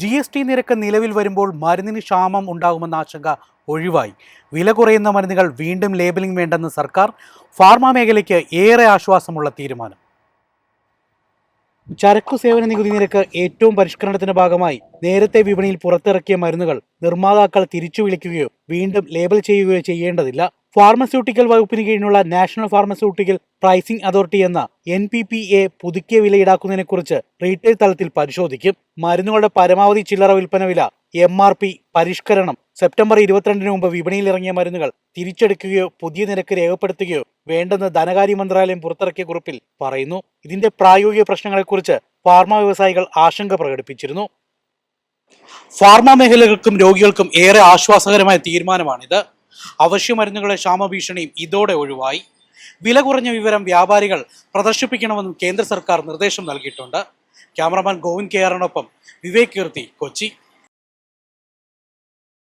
G S T നിരക്ക് നിലവിൽ വരുമ്പോൾ മരുന്നിന് ക്ഷാമം ഉണ്ടാകുമെന്ന ആശങ്ക ഒഴിവായി. വില കുറയുന്ന മരുന്നുകൾ വീണ്ടും ലേബലിംഗ് വേണ്ടെന്ന് സർക്കാർ ഫാർമ മേഖലയ്ക്ക് ഏറെ ആശ്വാസമുള്ള തീരുമാനം. ചരക്കു സേവന നികുതി നിരക്ക് ഏറ്റവും പരിഷ്കരണത്തിന്റെ ഭാഗമായി നേരത്തെ വിപണിയിൽ പുറത്തിറക്കിയ മരുന്നുകൾ നിർമ്മാതാക്കൾ തിരിച്ചു വിളിക്കുകയോ വീണ്ടും ലേബൽ ചെയ്യുകയോ ചെയ്യേണ്ടതില്ല. ഫാർമസ്യൂട്ടിക്കൽ വകുപ്പിന് കീഴിലുള്ള നാഷണൽ ഫാർമസ്യൂട്ടിക്കൽ പ്രൈസിംഗ് അതോറിറ്റി എന്ന എൻ പി പി എ പുതുക്കിയ വില ഈടാക്കുന്നതിനെക്കുറിച്ച് റീറ്റെയിൽ തലത്തിൽ പരിശോധിക്കും. മരുന്നുകളുടെ പരമാവധി ചില്ലറ വിൽപ്പന വില എം ആർ പി പരിഷ്കരണം സെപ്റ്റംബർ ഇരുപത്തിരണ്ടിന് മുമ്പ് വിപണിയിൽ ഇറങ്ങിയ മരുന്നുകൾ തിരിച്ചെടുക്കുകയോ പുതിയ നിരക്ക് രേഖപ്പെടുത്തുകയോ വേണ്ടെന്ന് ധനകാര്യ മന്ത്രാലയം പുറത്തിറക്കിയ കുറിപ്പിൽ പറയുന്നു. ഇതിന്റെ പ്രായോഗിക പ്രശ്നങ്ങളെക്കുറിച്ച് ഫാർമ വ്യവസായികൾ ആശങ്ക പ്രകടിപ്പിച്ചിരുന്നു. ഫാർമ മേഖലകൾക്കും രോഗികൾക്കും ഏറെ ആശ്വാസകരമായ തീരുമാനമാണിത്. അവശ്യ മരുന്നുകളുടെ ക്ഷാമഭീഷണിയും ഇതോടെ ഒഴിവായി. വില കുറഞ്ഞ വിവരം വ്യാപാരികൾ പ്രദർശിപ്പിക്കണമെന്നും കേന്ദ്ര സർക്കാർ നിർദ്ദേശം നൽകിയിട്ടുണ്ട്. ക്യാമറമാൻ ഗോവിന്ദ് കെ ആറിനൊപ്പം വിവേക് കീർത്തി കൊച്ചി.